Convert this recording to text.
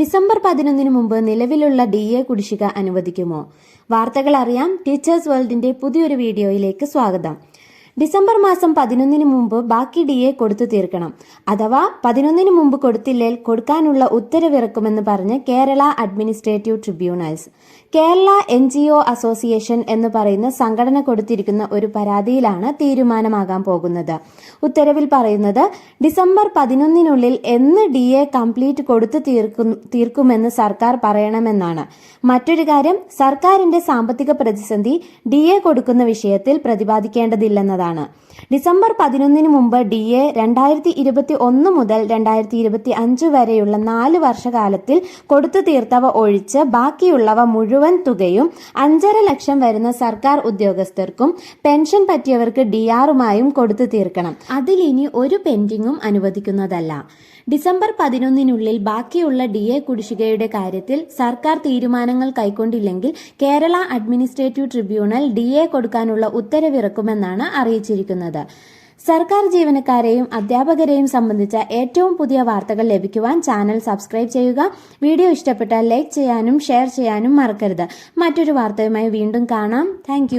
December പതിനൊന്നിന് മുമ്പ് നിലവിലുള്ള ഡി എ കുടിശ്ശിക അനുവദിക്കുമോ? വാർത്തകൾ അറിയാം. ടീച്ചേഴ്സ് വേൾഡിന്റെ പുതിയൊരു വീഡിയോയിലേക്ക് സ്വാഗതം. ഡിസംബർ മാസം പതിനൊന്നിന് മുമ്പ് ബാക്കി ഡി എ കൊടുത്തു തീർക്കണം. അഥവാ പതിനൊന്നിന് മുമ്പ് കൊടുത്തില്ലേൽ കൊടുക്കാനുള്ള ഉത്തരവിറക്കുമെന്ന് പറഞ്ഞ് Kerala administrative tribunals. Kerala N G O association എന്ന് പറയുന്ന സംഘടന കൊടുത്തിരിക്കുന്ന ഒരു പരാതിയിലാണ് തീരുമാനമാകാൻ പോകുന്നത്. ഉത്തരവിൽ പറയുന്നത് ഡിസംബർ പതിനൊന്നിനുള്ളിൽ എന്ന് ഡി എ കംപ്ലീറ്റ് കൊടുത്തു തീർക്കും തീർക്കുമെന്ന് സർക്കാർ പറയണമെന്നാണ്. മറ്റൊരു കാര്യം സർക്കാരിന്റെ സാമ്പത്തിക പ്രതിസന്ധി ഡി എ കൊടുക്കുന്ന വിഷയത്തിൽ പ്രതിപാദിക്കേണ്ടതില്ലെന്നതാണ് ഡിസംബർ പതിനൊന്നിന് മുമ്പ് ഡി എ രണ്ടായിരത്തി ഇരുപത്തി ഒന്ന് മുതൽ രണ്ടായിരത്തി ഇരുപത്തി അഞ്ച് വരെയുള്ള നാല് വർഷകാലത്തിൽ കൊടുത്തു തീർത്തവ ഒഴിച്ച് ബാക്കിയുള്ളവ മുഴുവൻ തുകയും അഞ്ചര ലക്ഷം വരുന്ന സർക്കാർ ഉദ്യോഗസ്ഥർക്കും പെൻഷൻ പറ്റിയവർക്ക് ഡി ആറുമായും കൊടുത്തു തീർക്കണം. അതിലിനി ഒരു പെൻഡിങ്ങും അനുവദിക്കുന്നതല്ല. ഡിസംബർ പതിനൊന്നിനുള്ളിൽ ബാക്കിയുള്ള ഡി എ കുടിശ്ശികയുടെ കാര്യത്തിൽ സർക്കാർ തീരുമാനങ്ങൾ കൈക്കൊണ്ടില്ലെങ്കിൽ Kerala administrative tribunal D A കൊടുക്കാനുള്ള ഉത്തരവിറക്കുമെന്നാണ് അറിയിച്ചിരിക്കുന്നത്. സർക്കാർ ജീവനക്കാരെയും അധ്യാപകരെയും സംബന്ധിച്ച ഏറ്റവും പുതിയ വാർത്തകൾ ലഭിക്കുവാൻ ചാനൽ സബ്സ്ക്രൈബ് ചെയ്യുക. വീഡിയോ ഇഷ്ടപ്പെട്ടാൽ ലൈക്ക് ചെയ്യാനും ഷെയർ ചെയ്യാനും മറക്കരുത്. മറ്റൊരു വാർത്തയുമായി വീണ്ടും കാണാം. താങ്ക്